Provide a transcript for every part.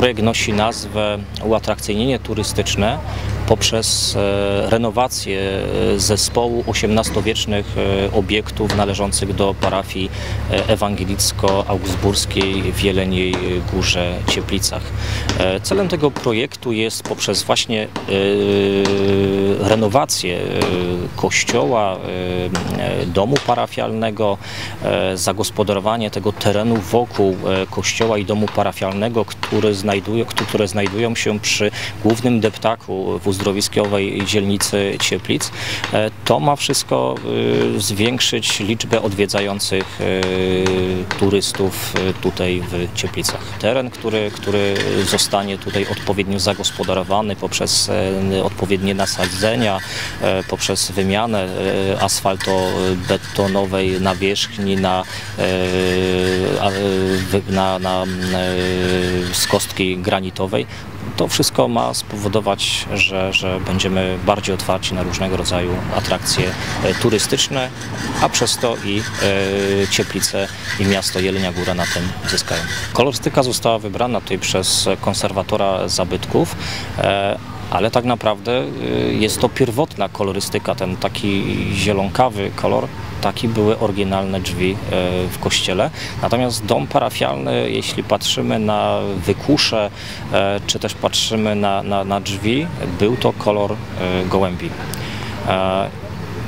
Projekt nosi nazwę Uatrakcyjnienie turystyczne poprzez e, renowację e, zespołu XVIII-wiecznych e, obiektów należących do parafii ewangelicko-augsburskiej w Jeleniej Górze Cieplicach. Celem tego projektu jest poprzez właśnie renowację kościoła, domu parafialnego, zagospodarowanie tego terenu wokół kościoła i domu parafialnego, które, znajduje, które znajdują się przy głównym deptaku w uzdrowiskowej dzielnicy Cieplic. E, To ma wszystko e, zwiększyć liczbę odwiedzających e, turystów e, tutaj w Cieplicach. Teren, który, który zostanie tutaj odpowiednio zagospodarowany poprzez e, odpowiednie nasadzenia, e, poprzez wymianę asfalto-betonowej nawierzchni na, na, na z kostki granitowej. To wszystko ma spowodować, że, że będziemy bardziej otwarci na różnego rodzaju atrakcje e, turystyczne, a przez to i e, Cieplice i miasto Jelenia Góra na tym zyskają. Kolorystyka została wybrana tutaj przez konserwatora zabytków. e, ale tak naprawdę jest to pierwotna kolorystyka, ten taki zielonkawy kolor, taki były oryginalne drzwi e, w kościele. Natomiast dom parafialny, jeśli patrzymy na wykusze, e, czy też patrzymy na, na, na drzwi, był to kolor e, gołębi.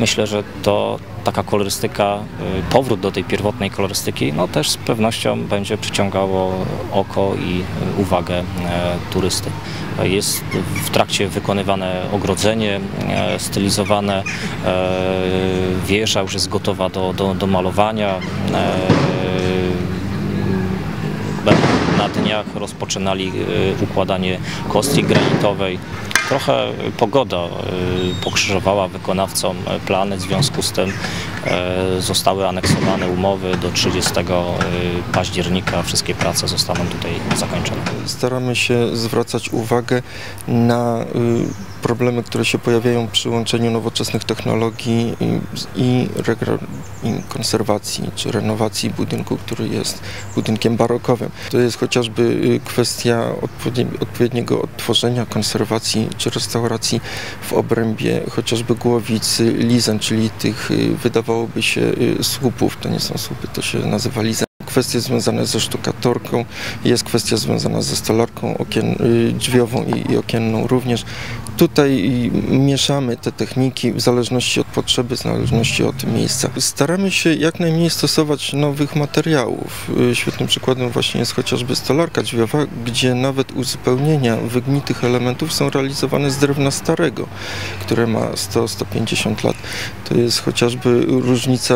Myślę, że to taka kolorystyka, y, powrót do tej pierwotnej kolorystyki, no też z pewnością będzie przyciągało oko i y, uwagę e, turysty. Jest w trakcie wykonywane ogrodzenie stylizowane, wieża już jest gotowa do, do, do malowania. Na dniach rozpoczynali układanie kostki granitowej. Trochę pogoda e, pokrzyżowała wykonawcom plany, w związku z tym e, zostały aneksowane umowy do 30 października. Wszystkie prace zostaną tutaj zakończone. Staramy się zwracać uwagę na y, problemy, które się pojawiają przy łączeniu nowoczesnych technologii i, i, konserwacji czy renowacji budynku, który jest budynkiem barokowym. To jest chociażby y, kwestia odpowiednie, odpowiedniego odtworzenia, konserwacji czy restauracji w obrębie chociażby głowicy lizen, czyli tych y, wydawałoby się y, słupów. To nie są słupy, to się nazywa lizen kwestie związane ze sztukatorką, jest kwestia związana ze stolarką okien, drzwiową i, i okienną również. Tutaj y, mieszamy te techniki w zależności od potrzeby, w zależności od miejsca. Staramy się jak najmniej stosować nowych materiałów. Y, Świetnym przykładem właśnie jest chociażby stolarka drzwiowa, gdzie nawet uzupełnienia wygnitych elementów są realizowane z drewna starego, które ma 100-150 lat. To jest chociażby różnica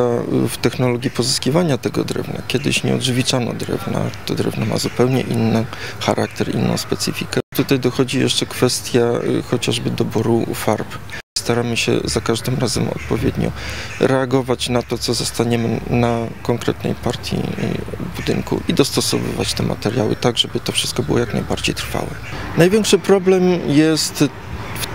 w technologii pozyskiwania tego drewna. Kiedyś nie odżywiczano drewna, to drewno ma zupełnie inny charakter, inną specyfikę. Tutaj dochodzi jeszcze kwestia y, chociażby doboru farb. Staramy się za każdym razem odpowiednio reagować na to, co zostaniemy na konkretnej partii y, budynku i dostosowywać te materiały tak, żeby to wszystko było jak najbardziej trwałe. Największy problem jest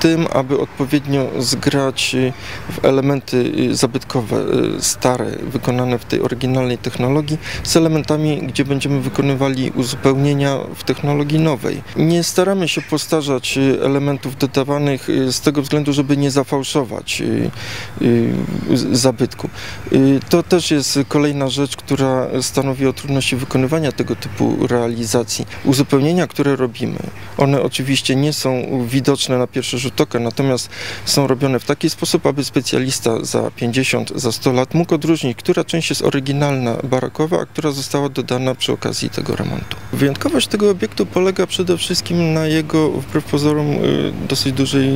tym, aby odpowiednio zgrać y, w elementy y, zabytkowe, y, stare, wykonane w tej oryginalnej technologii, z elementami, gdzie będziemy wykonywali uzupełnienia w technologii nowej. Nie staramy się postarzać elementów dodawanych z tego względu, żeby nie zafałszować zabytku. To też jest kolejna rzecz, która stanowi o trudności wykonywania tego typu realizacji. Uzupełnienia, które robimy, one oczywiście nie są widoczne na pierwszy rzut natomiast są robione w taki sposób, aby specjalista za 50, za 100 lat mógł odróżnić, która część jest oryginalna, barokowa, a która została dodana przy okazji tego remontu. Wyjątkowość tego obiektu polega przede wszystkim na jego, wbrew pozorom, y, dosyć dużej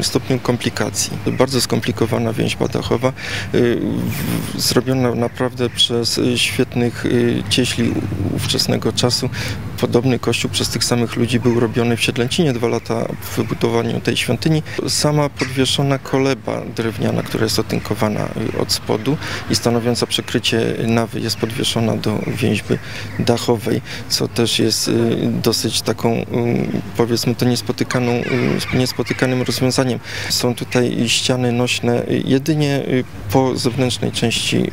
y, stopniu komplikacji. Bardzo skomplikowana więźba dachowa, y, zrobiona naprawdę przez świetnych cieśli ówczesnego czasu. Podobny kościół przez tych samych ludzi był robiony w Siedlęcinie dwa lata w wybudowaniu tej świątyni. Sama podwieszona koleba drewniana, która jest otynkowana od spodu i stanowiąca przykrycie nawy jest podwieszona do więźby dachowej, co też jest y, dosyć taką, y, powiedzmy to niespotykaną, y, niespotykanym rozwiązaniem. Są tutaj ściany nośne jedynie po zewnętrznej części,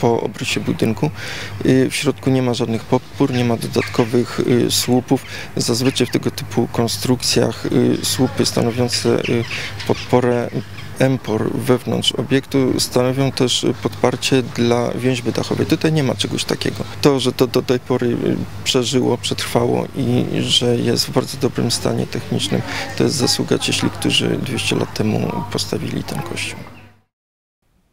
po obrysie budynku. W środku nie ma żadnych podpór, nie ma dodatkowych słupów. Zazwyczaj w tego typu konstrukcjach słupy stanowiące podporę empor wewnątrz obiektu stanowią też podparcie dla więźby dachowej. Tutaj nie ma czegoś takiego. To, że to do tej pory przeżyło, przetrwało i że jest w bardzo dobrym stanie technicznym, to jest zasługa cieśli, którzy 200 lat temu postawili ten kościół.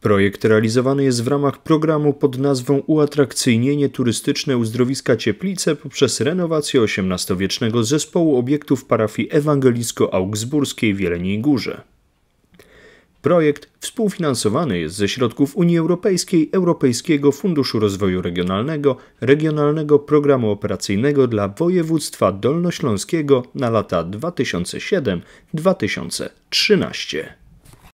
Projekt realizowany jest w ramach programu pod nazwą Uatrakcyjnienie turystyczne uzdrowiska Cieplice poprzez renowację XVIII-wiecznego zespołu obiektów parafii ewangelicko-augsburskiej w Jeleniej Górze. Projekt współfinansowany jest ze środków Unii Europejskiej, Europejskiego Funduszu Rozwoju Regionalnego, Regionalnego Programu Operacyjnego dla Województwa Dolnośląskiego na lata 2007-2013.